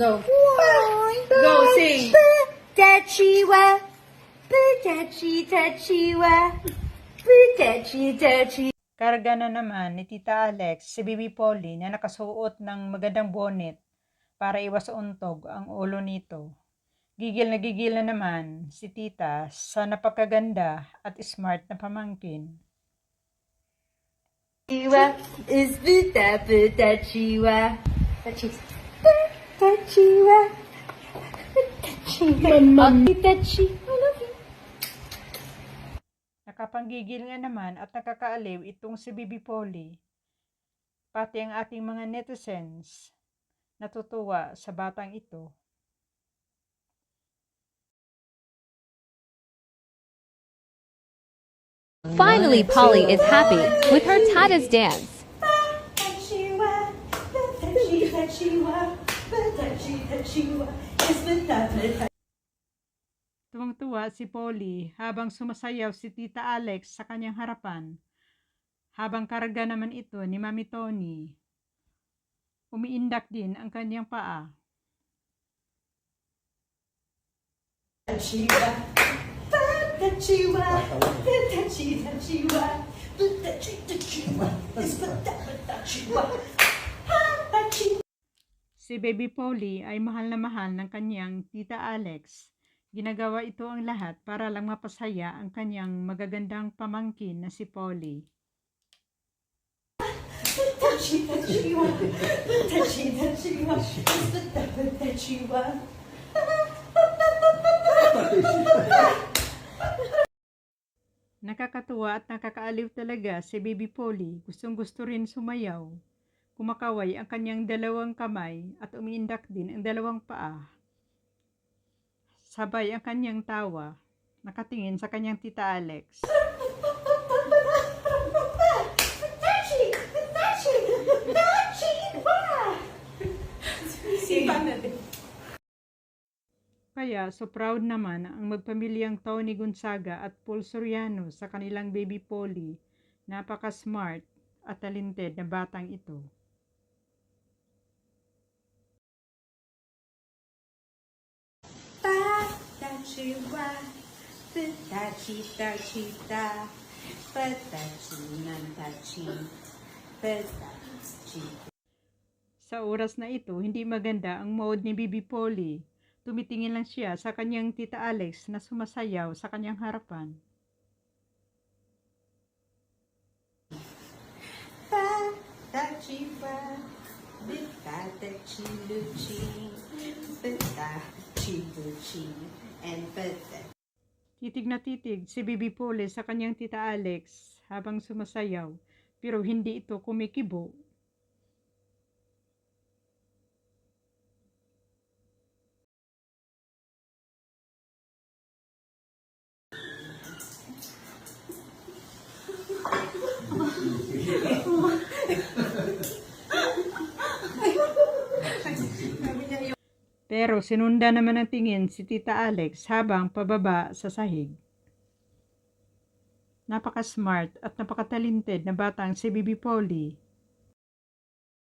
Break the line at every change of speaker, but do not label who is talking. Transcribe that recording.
Go. Go, sing.
Budachiwa, budachi dachiwa, budachi dachi.
Karga na naman ni Tita Alex si Bibi Polly na nakasuot ng magandang bonnet para iwas untog ang ulo nito. Gigil na gigil na naman si Tita sa napakaganda at smart na pamangkin.
Chiwa is buda budachiwa. Budachi, budachiwa, budachiwa. Budachi, I love you.
Nakapanggigil nga naman at nakakaaliw itong si Bibi Polly. Pati ang ating mga netizens natutuwa sa batang ito.
Finally, Polly is happy with her Tata's dance.
Tuwang-tuwa si Polly habang sumasayaw si Tita Alex sa kanyang harapan. Habang karga naman ito ni Mami Tony. Umiindak din ang kanyang paa.
Budachi dachiwa, budachi dachiwa is buda budachiwa. Budachi.
Si Baby Polly ay mahal na mahal ng kanyang Tita Alex. Ginagawa ito ang lahat para lang mapasaya ang kanyang magagandang pamangkin na si Polly. Nakakatuwa at nakakaaliw talaga si Baby Polly. Gustong gusto rin sumayaw. Kumakaway ang kanyang dalawang kamay at umiindak din ang dalawang paa. Sabay ang kanyang tawa. Nakatingin sa kanyang tita Alex. Kaya so proud naman ang magpamilyang Tony Gonzaga at Paul Soriano sa kanilang baby Polly. Napaka-smart at talented na batang ito.
Budachi, wa. Budachi, dachi, da. Budachi, nandachi. Budachi.
Sa oras na ito, hindi maganda ang mode ni Bibi Polly. Tumitingin lang siya sa kanyang tita Alex na sumasayaw sa kanyang harapan.
Wa. Budachi, luchi. Budachi, luchi. And budachi.
Titig na titig si Bibi Polly sa kanyang tita Alex habang sumasayaw pero hindi ito kumikibo. Pero sinunda naman ng tingin si Tita Alex habang pababa sa sahig. Napaka-smart at napaka-talented na batang si Bibi Polly